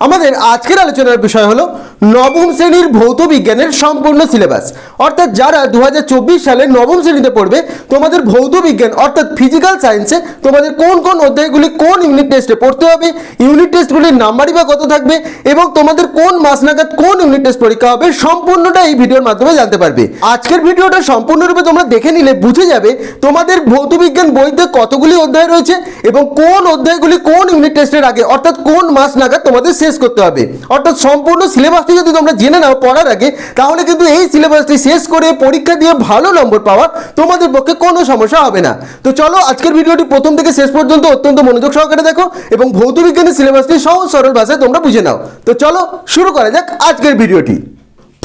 আমাদের আজকের আলোচনার বিষয় হলো নবম শ্রেণির ভৌত বিজ্ঞানের সম্পূর্ণ সিলেবাস অর্থাৎ যারা দু হাজার চব্বিশ সালে নবম শ্রেণীতে পড়বে, তোমাদের ভৌত বিজ্ঞান অর্থাৎ ফিজিক্যাল সায়েন্সে তোমাদের কোন কোন অধ্যায়গুলি কোন ইউনিট টেস্টে পড়তে হবে ইউনিট টেস্টগুলির নাম্বারই বা কত থাকবে এবং তোমাদের কোন মাস নাগাদ কোন ইউনিট টেস্ট পরীক্ষা হবে সম্পূর্ণটা এই ভিডিওর মাধ্যমে জানতে পারবে। আজকের ভিডিওটা সম্পূর্ণরূপে তোমরা দেখে নিলে বুঝে যাবে তোমাদের ভৌত বিজ্ঞান বইতে কতগুলি অধ্যায় রয়েছে এবং কোন অধ্যায়গুলি কোন ইউনিট টেস্টের আগে অর্থাৎ কোন মাস নাগাদ তোমাদের শেষ করতে হবে। অর্থাৎ সম্পূর্ণ সিলেবাসটি যদি তোমরা জেনে নাও পড়ার আগে, তাহলে কিন্তু এই সিলেবাসটি শেষ করে পরীক্ষা দিয়ে ভালো নম্বর পাওয়া তোমাদের পক্ষে কোনো সমস্যা হবে না। তো চলো আজকের ভিডিওটি প্রথম থেকে শেষ পর্যন্ত অত্যন্ত মনোযোগ সহকারে দেখো এবং ভৌত বিজ্ঞানের সিলেবাসটি সহজ সরল ভাষায় তোমরা বুঝে নাও। তো চলো শুরু করা যাক আজকের ভিডিওটি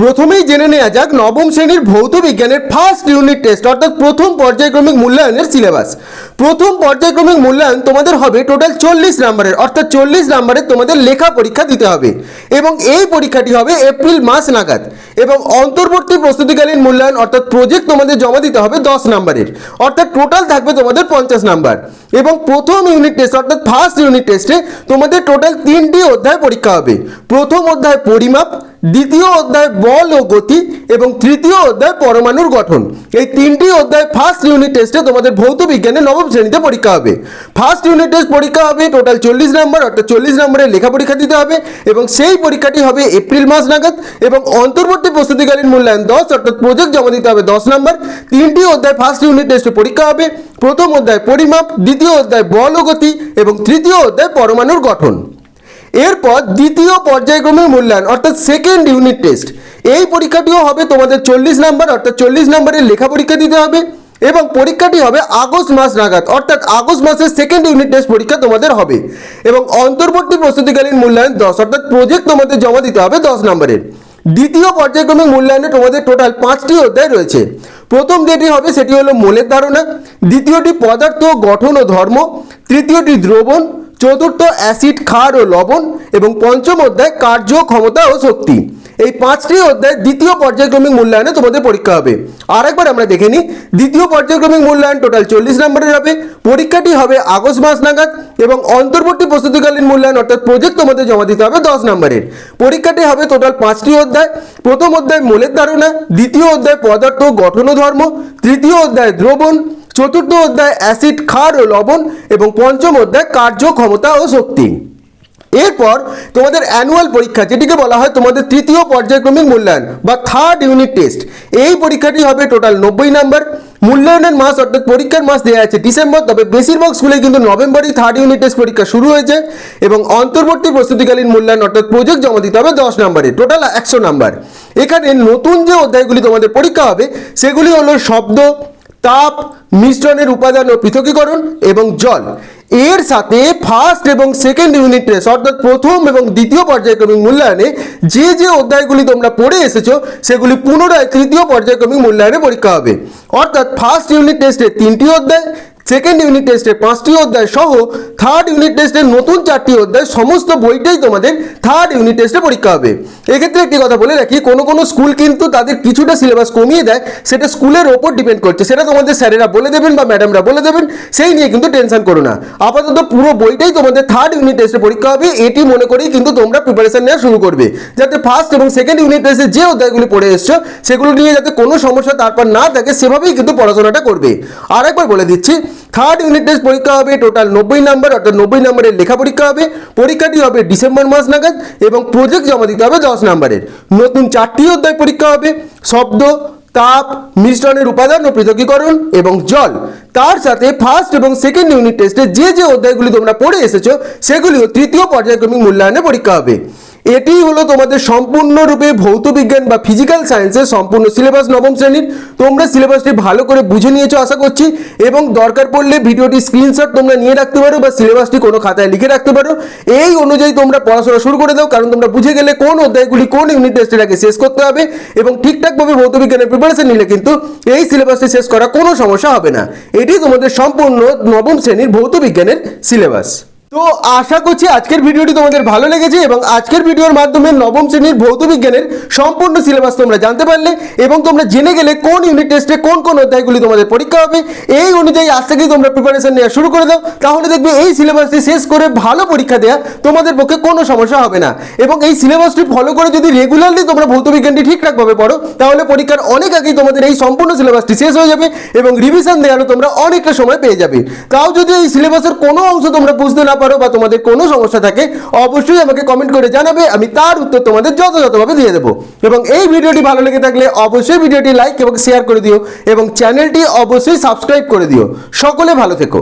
প্রথমেই জেনে নেওয়া যাক নবম শ্রেণির ভৌত বিজ্ঞানের ফার্স্ট ইউনিট টেস্ট অর্থাৎ প্রথম পর্যায়ক্রমিক মূল্যায়নের সিলেবাস প্রথম পর্যায়ক্রমিক মূল্যায়ন তোমাদের হবে টোটাল চল্লিশ নাম্বারের অর্থাৎ চল্লিশ নাম্বারের তোমাদের লেখা পরীক্ষা দিতে হবে। এবং এই পরীক্ষাটি হবে এপ্রিল মাস নাগাদ। এবং অন্তর্বর্তী প্রস্তুতিকালীন মূল্যায়ন, অর্থাৎ প্রজেক্ট তোমাদের জমা দিতে হবে দশ নাম্বারের অর্থাৎ টোটাল থাকবে তোমাদের পঞ্চাশ নাম্বার এবং প্রথম ইউনিট টেস্ট অর্থাৎ ফার্স্ট ইউনিট টেস্টে তোমাদের টোটাল তিনটি অধ্যায় পরীক্ষা হবে। প্রথম অধ্যায় পরিমাপ দ্বিতীয় অধ্যায় বল ও গতি এবং তৃতীয় অধ্যায় পরমাণুর গঠন। এই তিনটি অধ্যায় ফার্স্ট ইউনিট টেস্টে তোমাদের ভৌত বিজ্ঞানের নবম শ্রেণীতে পরীক্ষা হবে। ফার্স্ট ইউনিট টেস্ট পরীক্ষা হবে টোটাল চল্লিশ নম্বর অর্থাৎ চল্লিশ নম্বরের লেখা পরীক্ষা দিতে হবে এবং সেই পরীক্ষাটি হবে এপ্রিল মাস নাগাদ এবং অন্তর্বর্তী প্রস্তুতিকালীন মূল্যায়ন দশ, অর্থাৎ প্রজেক্ট জমা দিতে হবে দশ নম্বর তিনটি অধ্যায় ফার্স্ট ইউনিট টেস্টে পরীক্ষা হবে। প্রথম অধ্যায় পরিমাপ, দ্বিতীয় অধ্যায় বল ও গতি এবং তৃতীয় অধ্যায় পরমাণুর গঠন। এরপর দ্বিতীয় পর্যায়ক্রমের মূল্যায়ন, অর্থাৎ সেকেন্ড ইউনিট টেস্ট এই পরীক্ষাটিও হবে তোমাদের চল্লিশ নাম্বার অর্থাৎ চল্লিশ নাম্বারের লেখা পরীক্ষা দিতে হবে এবং পরীক্ষাটি হবে আগস্ট মাস নাগাদ, অর্থাৎ আগস্ট মাসের সেকেন্ড ইউনিট টেস্ট পরীক্ষা তোমাদের হবে। এবং অন্তর্বর্তী প্রস্তুতিকালীন মূল্যায়ন দশ, অর্থাৎ প্রজেক্ট তোমাদের জমা দিতে হবে দশ নম্বরের। দ্বিতীয় পর্যায়ক্রমিক মূল্যায়নে তোমাদের টোটাল পাঁচটি অধ্যায় রয়েছে। প্রথম যেটি হবে, সেটি হলো মোলের ধারণা, দ্বিতীয়টি পদার্থ, গঠন ও ধর্ম, তৃতীয়টি দ্রবণ চতুর্থ অ্যাসিড, ক্ষার ও লবণ এবং পঞ্চম অধ্যায় কার্য ক্ষমতা ও শক্তি। এই পাঁচটি অধ্যায় দ্বিতীয় পর্যায়ক্রমিক মূল্যায়নে তোমাদের পরীক্ষা হবে। আর একবার আমরা দেখে নিই, দ্বিতীয় পর্যায়ক্রমিক মূল্যায়ন টোটাল চল্লিশ নম্বরের হবে পরীক্ষাটি হবে আগস্ট মাস নাগাদ এবং অন্তর্বর্তী প্রস্তুতিকালীন মূল্যায়ন অর্থাৎ প্রজেক্ট তোমাদের জমা দিতে হবে দশ নম্বরের। পরীক্ষাটি হবে টোটাল পাঁচটি অধ্যায়। প্রথম অধ্যায় মূলের ধারণা, দ্বিতীয় অধ্যায় পদার্থ গঠন ধর্ম, তৃতীয় অধ্যায় দ্রবণ চতুর্থ অধ্যায় অ্যাসিড, ক্ষার ও লবণ এবং পঞ্চম অধ্যায় কার্য ক্ষমতা ও শক্তি। এরপর তোমাদের অ্যানুয়াল পরীক্ষা, যেটিকে বলা হয় তোমাদের তৃতীয় পর্যায়ক্রমিক মূল্যায়ন বা থার্ড ইউনিট টেস্ট। এই পরীক্ষাটি হবে টোটাল নব্বই নাম্বার। মূল্যায়নের মাস অর্থাৎ পরীক্ষার মাস দেওয়া আছে ডিসেম্বর, তবে বেশিরভাগ স্কুলে কিন্তু নভেম্বরেই থার্ড ইউনিট টেস্ট পরীক্ষা শুরু হয়েছে এবং অন্তর্বর্তী প্রস্তুতিকালীন মূল্যায়ন অর্থাৎ প্রজেক্ট জমা দিতে হবে দশ নম্বরে, টোটাল একশো নাম্বার। এখানে নতুন যে অধ্যায়গুলি তোমাদের পরীক্ষা হবে, সেগুলি হলো শব্দ তাপ, মিশ্রণের উপাদান ও পৃথকীকরণ এবং জল। এর সাথে ফার্স্ট এবং সেকেন্ড ইউনিট টেস্ট অর্থাৎ প্রথম এবং দ্বিতীয় পর্যায়ক্রমিক মূল্যায়নে যে যে অধ্যায়গুলি তোমরা পড়ে এসেছ, সেগুলি পুনরায় তৃতীয় পর্যায়ক্রমিক মূল্যায়নে পরীক্ষা হবে। অর্থাৎ ফার্স্ট ইউনিট টেস্টে তিনটি অধ্যায় সেকেন্ড ইউনিট টেস্টের পাঁচটি অধ্যায় সহ থার্ড ইউনিট টেস্টের নতুন চারটি অধ্যায় সমস্ত বইটাই তোমাদের থার্ড ইউনিট টেস্টে পরীক্ষা হবে। এক্ষেত্রে একটি কথা বলে রাখি, কোনো কোনো স্কুল কিন্তু তাদের কিছুটা সিলেবাস কমিয়ে দেয়, সেটা স্কুলের ওপর ডিপেন্ড করছে। সেটা তোমাদের স্যারেরা বলে দেবেন বা ম্যাডামরা বলে দেবেন, সেই নিয়ে কিন্তু টেনশন করো না। আপাতত পুরো বইটাই তোমাদের থার্ড ইউনিট টেস্টে পরীক্ষা হবে, এটি মনে করেই কিন্তু তোমরা প্রিপারেশন নেওয়া শুরু করবে। যাতে ফার্স্ট এবং সেকেন্ড ইউনিট টেস্টে যে অধ্যায়গুলি পড়ে এসছো, সেগুলো নিয়ে যাতে কোনো সমস্যা তারপর না থাকে, সেভাবেই কিন্তু পড়াশোনাটা করবে। আর একবার বলে দিচ্ছি থার্ড ইউনিট টেস্ট পরীক্ষা হবে টোটাল নব্বই নাম্বার অর্থাৎ নব্বই নম্বরের লেখা পরীক্ষা হবে, পরীক্ষাটি হবে ডিসেম্বর মাস নাগাদ এবং প্রজেক্ট জমা দিতে হবে দশ নম্বরের নতুন চারটি অধ্যায় পরীক্ষা হবে, শব্দ, তাপ, মিশ্রণের উপাদান ও পৃথকীকরণ এবং জল। তার সাথে ফার্স্ট এবং সেকেন্ড ইউনিট টেস্টে যে যে অধ্যায়গুলি তোমরা পড়ে এসেছ, সেগুলিও তৃতীয় পর্যায়ক্রমিক মূল্যায়নে পরীক্ষা হবে। এটি হলো তোমাদের সম্পূর্ণরূপে ভৌত বিজ্ঞান বা ফিজিক্যাল সায়েন্সের সম্পূর্ণ সিলেবাস নবম শ্রেণির। তোমরা সিলেবাসটি ভালো করে বুঝে নিয়েছো, আশা করছি। এবং দরকার পড়লে ভিডিওটি স্ক্রিনশট তোমরা নিয়ে রাখতে পারো বা সিলেবাসটি কোনো খাতায় লিখে রাখতে পারো। এই অনুযায়ী তোমরা পড়াশোনা শুরু করে দাও, কারণ তোমরা বুঝে গেলে কোন অধ্যায়গুলি কোন ইউনিট টেস্টের আগে শেষ করতে হবে এবং ঠিকঠাকভাবে ভৌত বিজ্ঞানের প্রিপারেশন নিলে কিন্তু এই সিলেবাসটি শেষ করা কোনো সমস্যা হবে না। এটি তোমাদের সম্পূর্ণ নবম শ্রেণির ভৌত বিজ্ঞানের সিলেবাস তো আশা করছি আজকের ভিডিওটি তোমাদের ভালো লেগেছে এবং আজকের ভিডিওর মাধ্যমে নবম শ্রেণির ভৌত বিজ্ঞানের সম্পূর্ণ সিলেবাস তোমরা জানতে পারলে এবং তোমরা জেনে গেলে কোন ইউনিট টেস্টে কোন কোন অধ্যায়গুলি তোমাদের পরীক্ষা হবে। এই অনুযায়ী আজ থেকেই তোমরা প্রিপারেশন নেওয়া শুরু করে দাও। তাহলে দেখবে এই সিলেবাসটি শেষ করে ভালো পরীক্ষা দেওয়া তোমাদের পক্ষে কোনো সমস্যা হবে না। এবং এই সিলেবাসটি ফলো করে যদি রেগুলারলি তোমরা ভৌত বিজ্ঞানটি ঠিকঠাকভাবে পড়ো, তাহলে পরীক্ষার অনেক আগেই তোমাদের এই সম্পূর্ণ সিলেবাসটি শেষ হয়ে যাবে এবং রিভিশন দেওয়ারও তোমরা অনেকটা সময় পেয়ে যাবে। তাও যদি এই সিলেবাসের কোনো অংশ তোমরা বুঝতে না পারো বা তোমাদের কোনো সমস্যা থাকে, অবশ্যই আমাকে কমেন্ট করে জানাবে, আমি তার উত্তর তোমাদের যথাযথভাবে দিয়ে দেবো। এবং এই ভিডিওটি ভালো লেগে থাকলে অবশ্যই ভিডিওটি লাইক এবং শেয়ার করে দিও, এবং চ্যানেলটি অবশ্যই সাবস্ক্রাইব করে দিও। সকলে ভালো থেকো।